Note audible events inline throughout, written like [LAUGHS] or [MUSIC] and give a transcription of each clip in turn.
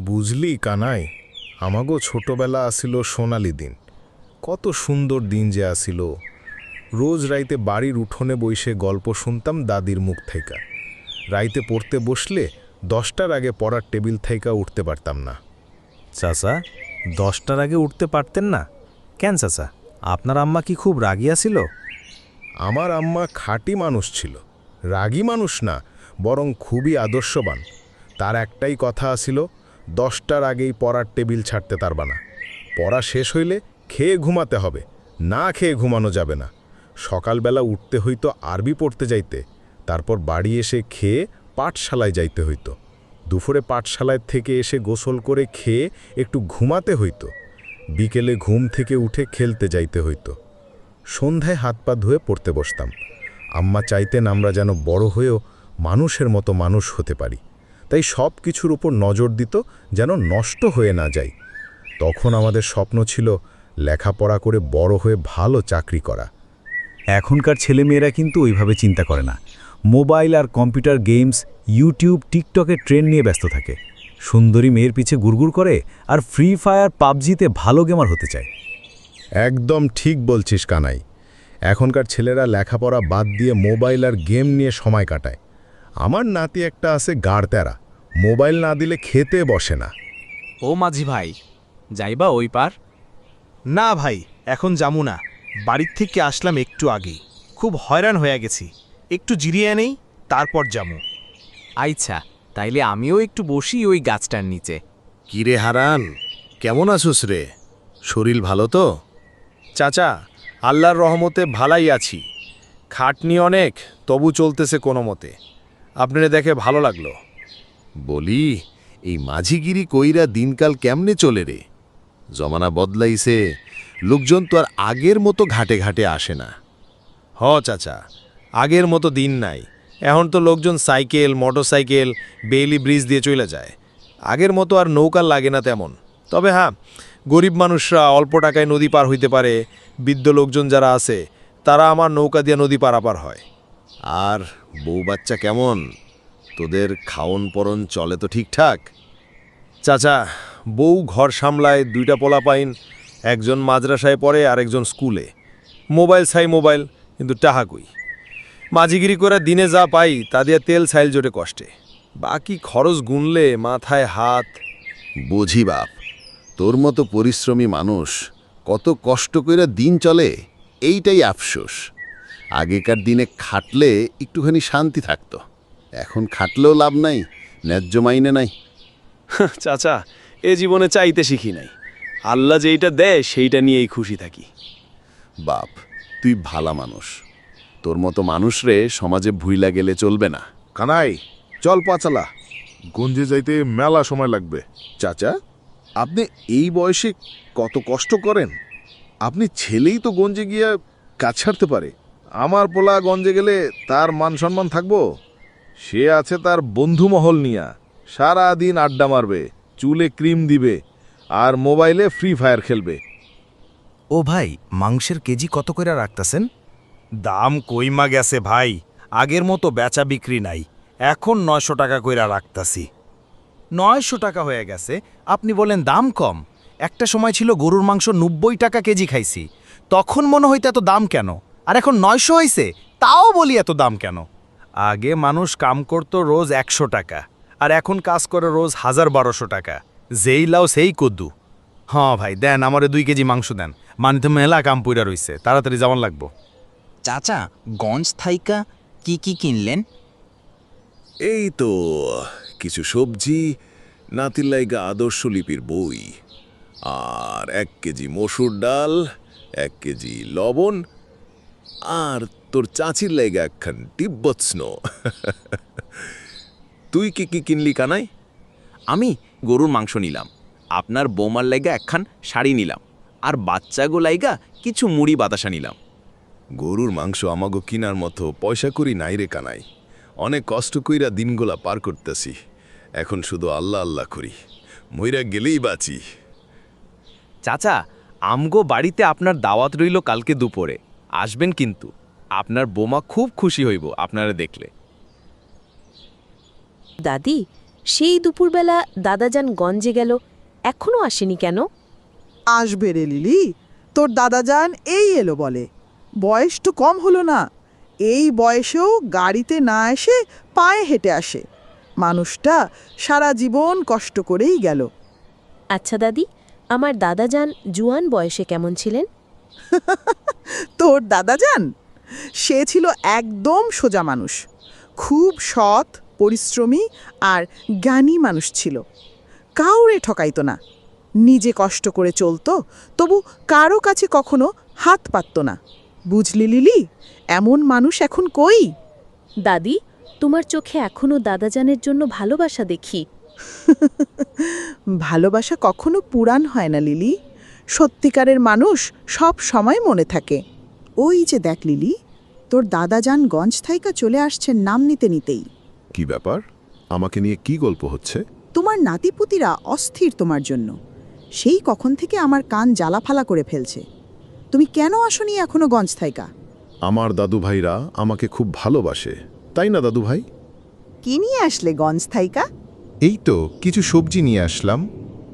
বুঝলি কানাই আমাগো ছোটবেলা আসিল সোনালি দিন। কত সুন্দর দিন যে আসিল। রোজ রাইতে বাড়ির উঠোনে বইসে গল্প শুনতাম দাদির মুখ থেকে রাইতে পড়তে বসলে দশটার আগে পড়ার টেবিল থেকে উঠতে পারতাম না। চাচা দশটার আগে উঠতে পারতেন না? কেন চাচা আপনার আম্মা কি খুব রাগিয়া ছিল আমার আম্মা খাঁটি মানুষ ছিল রাগী মানুষ না বরং খুবই আদর্শবান। তার একটাই কথা আসিল দশটার আগেই পড়ার টেবিল ছাড়তে পারবা না। পড়া শেষ হইলে খেয়ে ঘুমাতে হবে, না খেয়ে ঘুমানো যাবে না। সকালবেলা উঠতে হইতো আরবি পড়তে যাইতে, তারপর বাড়ি এসে খেয়ে পাঠশালায় যাইতে হইতো। দুপুরে পাঠশালায় থেকে এসে গোসল করে খেয়ে একটু ঘুমাতে হইতো। বিকেলে ঘুম থেকে উঠে খেলতে যাইতে হইতো। সন্ধ্যায় হাত পা ধুয়ে পড়তে বসতাম। আম্মা চাইতেন আমরা যেন বড় হয়েও মানুষের মতো মানুষ হতে পারি। তাই সব কিছুর উপর নজর দিত যেন নষ্ট হয়ে না যায়। তখন আমাদের স্বপ্ন ছিল লেখাপড়া করে বড় হয়ে ভালো চাকরি করা। এখনকার ছেলেমেয়েরা কিন্তু ওইভাবে চিন্তা করে না। মোবাইল আর কম্পিউটার গেমস, ইউটিউব, টিকটকের ট্রেন নিয়ে ব্যস্ত থাকে। সুন্দরী মেয়ের পিছে গুড়গুড় করে আর ফ্রি ফায়ার, পাবজিতে ভালো গেমার হতে চায়। একদম ঠিক বলছিস কানাই। এখনকার ছেলেরা লেখাপড়া বাদ দিয়ে মোবাইল আর গেম নিয়ে সময় কাটায়। আমার নাতি একটা আছে গাড়তেরা মোবাইল না দিলে খেতে বসে না। ও মাঝি ভাই যাইবা ওই পার? না ভাই এখন যামু না। বাড়ির থেকে আসলাম একটু আগেই খুব হয়রান হয়ে গেছি। একটু জিরিয়ে নেই তারপর যামু। আচ্ছা তাইলে আমিও একটু বসি ওই গাছটার নিচে। কিরে হারান কেমন আছোস রে? শরীর ভালো তো? চাচা আল্লাহর রহমতে ভালাই আছি। খাটনি অনেক তবু চলতেছে কোনো মতে। আপনারে দেখে ভালো লাগল। বলি, এই মাঝিগিরি কইরা দিনকাল কেমনে চলে রে? জমানা বদলাইছে, লোকজন তো আর আগের মতো ঘাটে ঘাটে আসে না। হ চাচা, আগের মতো দিন নাই। এখন তো লোকজন সাইকেল, মোটরসাইকেল বেইলি ব্রিজ দিয়ে চলে যায়। আগের মতো আর নৌকা লাগে না তেমন। তবে হ্যাঁ গরিব মানুষরা অল্প টাকায় নদী পার হইতে পারে। বৃদ্ধ লোকজন যারা আছে, তারা আমার নৌকা দিয়ে নদী পারাপার হয়। আর বউ বাচ্চা কেমন? তোদের খাওন পরন চলে তো ঠিকঠাক? চাচা, বউ ঘর সামলায় দুইটা পোলা পাইন, একজন মাদ্রাসায় পড়ে আর একজন স্কুলে। মোবাইল ছাই মোবাইল, কিন্তু টাহা কই? মাঝিগিরি করে দিনে যা পাই, তা দিয়ে তেল ছাইল জোটে কষ্টে। বাকি খরচ গুনলে মাথায় হাত। বুঝি বাপ, তোর মতো পরিশ্রমী মানুষ কত কষ্ট কইরা দিন চলে, এইটাই আফসোস। আগেকার দিনে খাটলে একটুখানি শান্তি থাকতো। এখন খাটলেও লাভ নাই ন্যায্য মাইনে নাই। চাচা এ জীবনে চাইতে শিখি নাই। আল্লাহ যেইটা দেয় সেইটা নিয়েই খুশি থাকি। বাপ তুই ভালা মানুষ। তোর মতো মানুষ রে সমাজে ভুইলা গেলে চলবে না। কানাই চল পাচালা। গঞ্জে যাইতে মেলা সময় লাগবে। চাচা আপনি এই বয়সে কত কষ্ট করেন? আপনি ছেলেই তো গঞ্জে গিয়া কাজ ছাড়তে পারে। আমার পোলা গঞ্জে গেলে তার মান সম্মান থাকব? সে আছে তার বন্ধু মহল নিয়া। সারা দিন আড্ডা মারবে চুলে ক্রিম দিবে আর মোবাইলে ফ্রি ফায়ার খেলবে। ও ভাই মাংসের কেজি কত করে রাখতেছেন? দাম কইমা গেছে ভাই আগের মতো বেচা বিক্রি নাই এখন নয়শো টাকা কইরা রাখতাছি। নয়শো টাকা হয়ে গেছে আপনি বলেন দাম কম। একটা সময় ছিল গরুর মাংস নব্বই টাকা কেজি খাইছি তখন মনে হইতে এত দাম কেন? আর এখন নয়শো হয়েছে তাও বলি এত দাম কেন? আগে মানুষ কাম করতো রোজ একশো টাকা আর এখন কাজ করে রোজ হাজার বারোশো টাকা যেই লাও সেই কদ্দু। হ্যাঁ ভাই দেন আমারে দুই কেজি মাংস দেন মানে তো মেলা কাম পুইরা রইছে তাড়াতাড়ি যাওয়ান লাগবো। চাচা গঞ্জ থাইকা কি কি কিনলেন? এই তো কিছু সবজি নাতির লাইগা আদর্শ লিপির বই আর এক কেজি মসুর ডাল এক কেজি লবণ আর তোর চাচির লাইগা একখান তিব্বত স্নো। তুই কি কি কিনলি কানাই? আমি গরুর মাংস নিলাম আপনার বৌমার লাইগা একখান শাড়ি নিলাম আর বাচ্চাগো লাইগা কিছু মুড়ি বাতাসা নিলাম। গরুর মাংস আমাগো কিনার মতো পয়সা করি নাই রে কানাই। অনেক কষ্ট কইরা দিনগুলা পার করতেছি এখন শুধু আল্লাহ আল্লাহ করি মইরা গেলেই বাঁচি। চাচা আমগো বাড়িতে আপনার দাওয়াত রইল কালকে দুপুরে। আসবেন কিন্তু। আপনার বোমা খুব খুশি হইব আপনারা দেখলে। দাদি সেই দুপুরবেলা দাদাজান গঞ্জে গেল এখনও আসেনি কেন? আসবে রে লিলি তোর দাদা যান এই এলো বলে। বয়স তো কম হলো না এই বয়সেও গাড়িতে না এসে পায়ে হেঁটে আসে। মানুষটা সারা জীবন কষ্ট করেই গেল। আচ্ছা দাদি আমার দাদাজান জুয়ান বয়সে কেমন ছিলেন? [LAUGHS] তোর দাদাজান সে ছিল একদম সোজা মানুষ। খুব সৎ পরিশ্রমী আর জ্ঞানী মানুষ ছিল। কাউরে ঠকাইতো না। নিজে কষ্ট করে চলতো তবু কারও কাছে কখনো হাত পাতত না। বুঝলি লিলি এমন মানুষ এখন কই? দাদি তোমার চোখে এখনও দাদাজানের জন্য ভালোবাসা দেখি। ভালোবাসা কখনো পুরাণ হয় না লিলি। সত্যিকারের মানুষ সব সময় মনে থাকে। ওই যে দেখ লিলি তোর দাদা যান গঞ্জ থাইকা চলে আসছেন নাম নিতে নিতেই। কি ব্যাপার? আমাকে নিয়ে কি গল্প হচ্ছে? তোমার নাতিপুতিরা অস্থির তোমার জন্য। সেই কখন থেকে আমার কান জ্বালাফালা করে ফেলছে। তুমি কেন আসনি এখনও গঞ্জ থাইকা? আমার দাদু ভাইরা আমাকে খুব ভালোবাসে তাই না দাদু ভাই কি নিয়ে আসলে গঞ্জ থাইকা? এই তো কিছু সবজি নিয়ে আসলাম।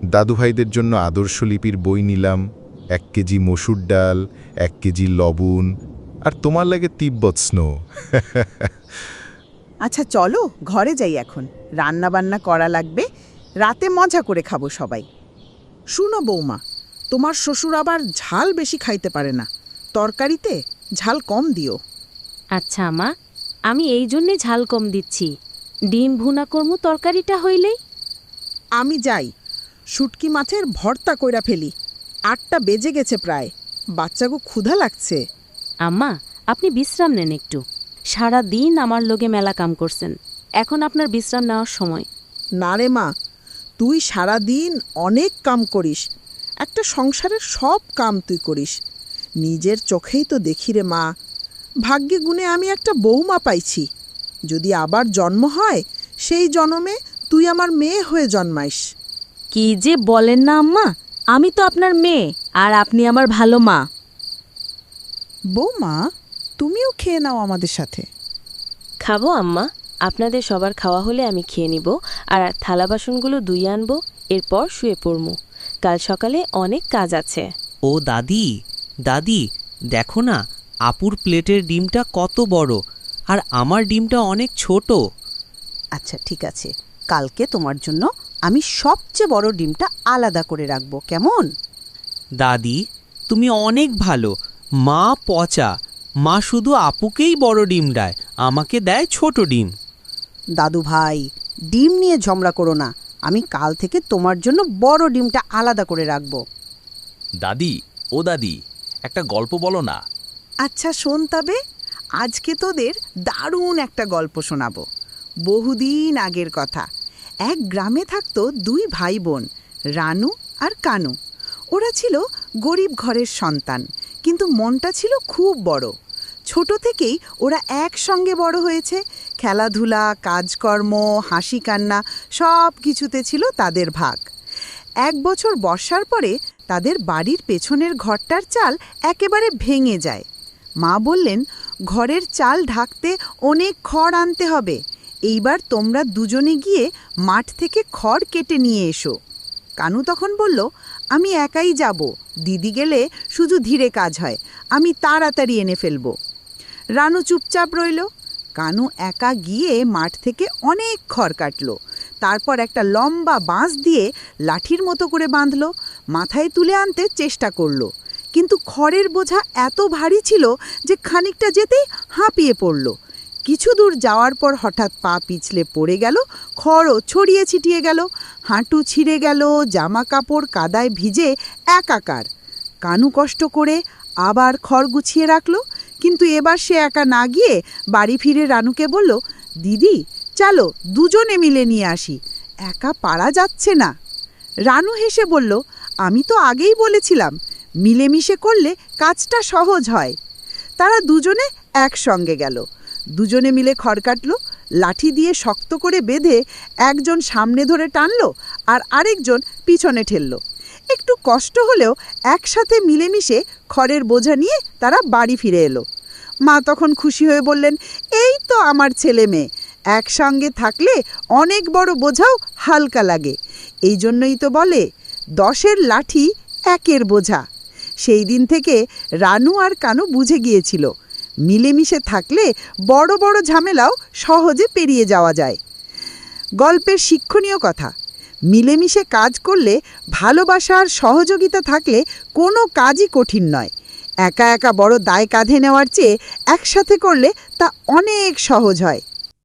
দাদুভাইদের জন্য আদর্শ লিপির বই নিলাম এক কেজি মসুর ডাল এক কেজি লবণ আর তোমার লাগে তিব্বত স্নো। আচ্ছা চলো ঘরে যাই এখন। রান্না বান্না করা লাগবে রাতে মজা করে খাব সবাই। শুনো বৌমা তোমার শ্বশুর আবার ঝাল বেশি খাইতে পারে না। তরকারিতে ঝাল কম দিও। আচ্ছা মা আমি এই জন্যে ঝাল কম দিচ্ছি। ডিম ভুনা কর্ম তরকারিটা হইলেই? আমি যাই শুটকি মাছের ভর্তা কইরা ফেলি। আটটা বেজে গেছে প্রায়। বাচ্চাগো ক্ষুধা লাগছে। আম্মা আপনি বিশ্রাম নেন একটু। সারা দিন আমার লোকে মেলা কাম করছেন। এখন আপনার বিশ্রাম নেওয়ার সময়। না রে মা তুই সারা দিন অনেক কাম করিস। একটা সংসারের সব কাম তুই করিস। নিজের চোখেই তো দেখি রে মা। ভাগ্যে গুণে আমি একটা বৌমা পাইছি। যদি আবার জন্ম হয় সেই জন্মে তুই আমার মেয়ে হয়ে জন্মাইস। কি যে বলেন না আম্মা? আমি তো আপনার মেয়ে আর আপনি আমার ভালো মা। বৌমা তুমিও খেয়ে নাও আমাদের সাথে। খাব আম্মা। আপনাদের সবার খাওয়া হলে আমি খেয়ে নিব আর থালা বাসনগুলো ধুয়ে আনব এরপর শুয়ে পড়মু। কাল সকালে অনেক কাজ আছে। ও দাদি দাদি দেখো না আপুর প্লেটের ডিমটা কত বড় আর আমার ডিমটা অনেক ছোট। আচ্ছা ঠিক আছে। কালকে তোমার জন্য আমি সবচেয়ে বড় ডিমটা আলাদা করে রাখব কেমন? দাদি তুমি অনেক ভালো। মা পচা। মা শুধু আপুকেই বড় ডিম দেয় আমাকে দেয় ছোট ডিম। দাদু ভাই ডিম নিয়ে ঝমড়া করো না। আমি কাল থেকে তোমার জন্য বড় ডিমটা আলাদা করে রাখব। দাদি ও দাদি একটা গল্প বলো না। আচ্ছা শোন তবে। আজকে তোদের দারুণ একটা গল্প শোনাবো। বহুদিন আগের কথা। এক গ্রামে থাকতো দুই ভাই বোন রানু আর কানু। ওরা ছিল গরিব ঘরের সন্তান, কিন্তু মনটা ছিল খুব বড়। ছোট থেকেই ওরা একসঙ্গে বড় হয়েছে। খেলাধুলা, কাজকর্ম হাসি কান্না সব কিছুতে ছিল তাদের ভাগ। এক বছর বর্ষার পরে তাদের বাড়ির পেছনের ঘরটার চাল একেবারে ভেঙে যায়। মা বললেন, ঘরের চাল ঢাকতে অনেক খড় আনতে হবে। এইবার তোমরা দুজনে গিয়ে মাঠ থেকে খড় কেটে নিয়ে এসো। কানু তখন বলল, আমি একাই যাব। দিদি গেলে শুধু ধীরে কাজ হয়। আমি তাড়াতাড়ি এনে ফেলব রানু চুপচাপ রইল। কানু একা গিয়ে মাঠ থেকে অনেক খড় কাটলো। তারপর একটা লম্বা বাঁশ দিয়ে লাঠির মতো করে বাঁধলো। মাথায় তুলে আনতে চেষ্টা করল। কিন্তু খড়ের বোঝা এত ভারী ছিল যে খানিকটা যেতেই হাঁপিয়ে পড়ল। কিছু দূর যাওয়ার পর হঠাৎ পা পিছলে পড়ে গেল, খড়ও ছড়িয়ে ছিটিয়ে গেল, হাঁটু ছিঁড়ে গেল জামা কাপড় কাদায় ভিজে একাকার। কানু কষ্ট করে আবার খড় গুছিয়ে রাখল, কিন্তু এবার সে একা না গিয়ে বাড়ি ফিরে রানুকে বলল, দিদি, চলো দুজনে মিলে নিয়ে আসি, একা পারা যাচ্ছে না। রানু হেসে বলল, আমি তো আগেই বলেছিলাম, মিলেমিশে করলে কাজটা সহজ হয়। তারা দুজনে একসঙ্গে গেল। দুজনে মিলে খড় কাটল, লাঠি দিয়ে শক্ত করে বেঁধে একজন সামনে ধরে টানলো আর আরেকজন পিছনে ঠেললো। একটু কষ্ট হলেও একসাথে মিলেমিশে খড়ের বোঝা নিয়ে তারা বাড়ি ফিরে এলো। মা তখন খুশি হয়ে বললেন, এই তো আমার ছেলে মেয়ে। একসঙ্গে থাকলে অনেক বড় বোঝাও হালকা লাগে। এই জন্যই তো বলে, দশের লাঠি একের বোঝা। সেই দিন থেকে রানু আর কানু বুঝে গিয়েছিল। মিলেমিশে থাকলে বড় বড় ঝামেলাও সহজে পেরিয়ে যাওয়া যায়। গল্পের শিক্ষণীয় কথা, মিলেমিশে কাজ করলে ভালোবাসার সহযোগিতা থাকলে কোনো কাজই কঠিন নয়। একা একা বড় দায় কাঁধে নেওয়ার চেয়ে একসাথে করলে তা অনেক সহজ হয়।